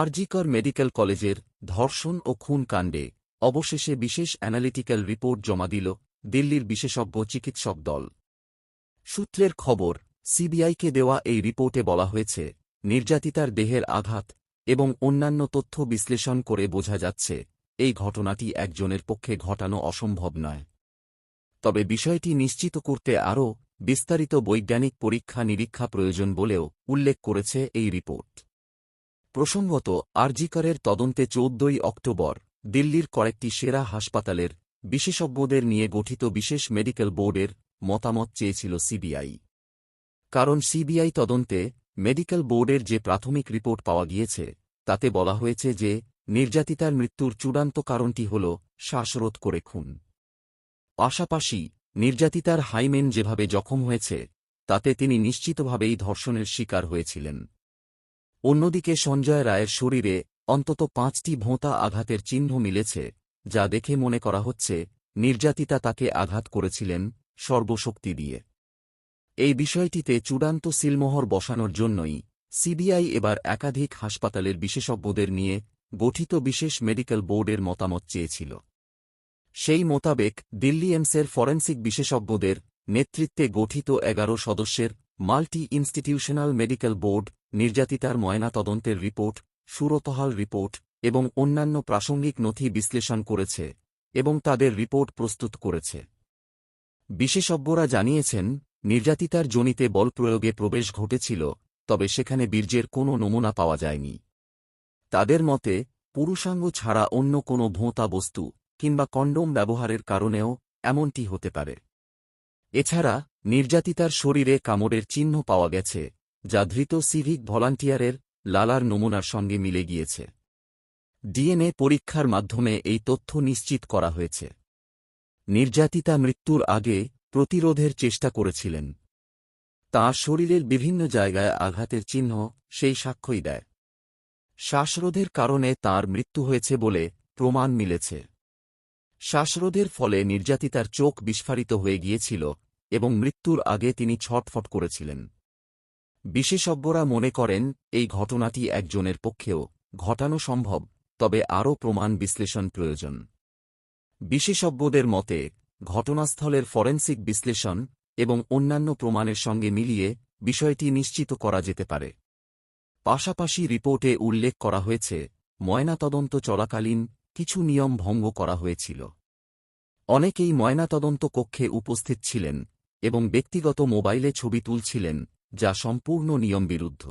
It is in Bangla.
আরজিকর মেডিকেল কলেজের ধর্ষণ ও খুন কাণ্ডে অবশেষে বিশেষ অ্যানালিটিক্যাল রিপোর্ট জমা দিল দিল্লির বিশেষজ্ঞ চিকিৎসক দল। সূত্রের খবর, সিবিআইকে দেওয়া এই রিপোর্টে বলা হয়েছে, নির্যাতিতার দেহের আঘাত এবং অন্যান্য তথ্য বিশ্লেষণ করে বোঝা যাচ্ছে, এই ঘটনাটি একজনের পক্ষে ঘটানো অসম্ভব নয়। তবে বিষয়টি নিশ্চিত করতে আরও বিস্তারিত বৈজ্ঞানিক পরীক্ষা নিরীক্ষা প্রয়োজন বলেও উল্লেখ করেছে এই রিপোর্ট। প্রসঙ্গত, আরজিকরের তদন্তে চৌদ্দই অক্টোবর, দিল্লির কয়েকটি সেরা হাসপাতালের বিশেষজ্ঞদের নিয়ে গঠিত বিশেষ মেডিকেল বোর্ডের মতামত চেয়েছিল সিবিআই। কারণ সিবিআই তদন্তে মেডিকেল বোর্ডের যে প্রাথমিক রিপোর্ট পাওয়া গিয়েছে, তাতে বলা হয়েছে যে, নির্যাতিতার মৃত্যুর চূড়ান্ত কারণটি হল শ্বাসরোধ করে খুন। পাশাপাশি, নির্যাতিতার হাইমেন যেভাবে জখম হয়েছে, তাতে তিনি নিশ্চিতভাবেই ধর্ষণের শিকার হয়েছিলেন। অন্যদিকে সঞ্জয় রায়ের শরীরে অন্তত পাঁচটি ভোঁতা আঘাতের চিহ্ন মিলেছে, যা দেখে মনে করা হচ্ছে নির্যাতিতা তাকে আঘাত করেছিলেন সর্বশক্তি দিয়ে। এই বিষয়টিতে চূড়ান্ত সিলমোহর বসানোর জন্যই সিবিআই এবার একাধিক হাসপাতালের বিশেষজ্ঞদের নিয়ে গঠিত বিশেষ মেডিকেল বোর্ডের মতামত চেয়েছিল। সেই মোতাবেক দিল্লি এমসের ফরেন্সিক বিশেষজ্ঞদের নেতৃত্বে গঠিত এগারো সদস্যের মাল্টি ইনস্টিটিউশনাল মেডিকেল বোর্ড নির্যাতিতার ময়নাতদন্তের রিপোর্ট, সুরতহাল রিপোর্ট এবং অন্যান্য প্রাসঙ্গিক নথি বিশ্লেষণ করেছে এবং তাদের রিপোর্ট প্রস্তুত করেছে। বিশেষজ্ঞরা জানিয়েছেন, নির্যাতিতার জনিতে বল প্রয়োগে প্রবেশ ঘটেছিল, তবে সেখানে বীর্যের কোনো নমুনা পাওয়া যায়নি। তাদের মতে, পুরুষাঙ্গ ছাড়া অন্য কোনো ভোঁতা বস্তু কিংবা কন্ডোম ব্যবহারের কারণেও এমনটি হতে পারে। এছাড়া, নির্যাতিতার শরীরে কামড়ের চিহ্ন পাওয়া গেছে যা ধৃত সিভিক ভলান্টিয়ারের লালার নমুনার সঙ্গে মিলে গিয়েছে। ডিএনএ পরীক্ষার মাধ্যমে এই তথ্য নিশ্চিত করা হয়েছে। নির্যাতিতা মৃত্যুর আগে প্রতিরোধের চেষ্টা করেছিলেন। তাঁর শরীরের বিভিন্ন জায়গায় আঘাতের চিহ্ন সেই সাক্ষ্যই দেয়। শ্বাসরোধের কারণে তার মৃত্যু হয়েছে বলে প্রমাণ মিলেছে। শ্বাসরোধের ফলে নির্যাতিতার চোখ বিস্ফারিত হয়ে গিয়েছিল এবং মৃত্যুর আগে তিনি ছটফট করেছিলেন। বিশেষজ্ঞরা মনে করেন, এই ঘটনাটি একজনের পক্ষেও ঘটানো সম্ভব, তবে আরও প্রমাণ বিশ্লেষণ প্রয়োজন। বিশেষজ্ঞদের মতে, ঘটনাস্থলের ফরেন্সিক বিশ্লেষণ এবং অন্যান্য প্রমাণের সঙ্গে মিলিয়ে বিষয়টি নিশ্চিত করা যেতে পারে। পাশাপাশি রিপোর্টে উল্লেখ করা হয়েছে, ময়নাতদন্ত চলাকালীন কিছু নিয়ম ভঙ্গ করা হয়েছিল। অনেকেই ময়নাতদন্ত কক্ষে উপস্থিত ছিলেন এবং ব্যক্তিগত মোবাইলে ছবি তুলছিলেন যা সম্পূর্ণ নিয়মবিরুদ্ধ।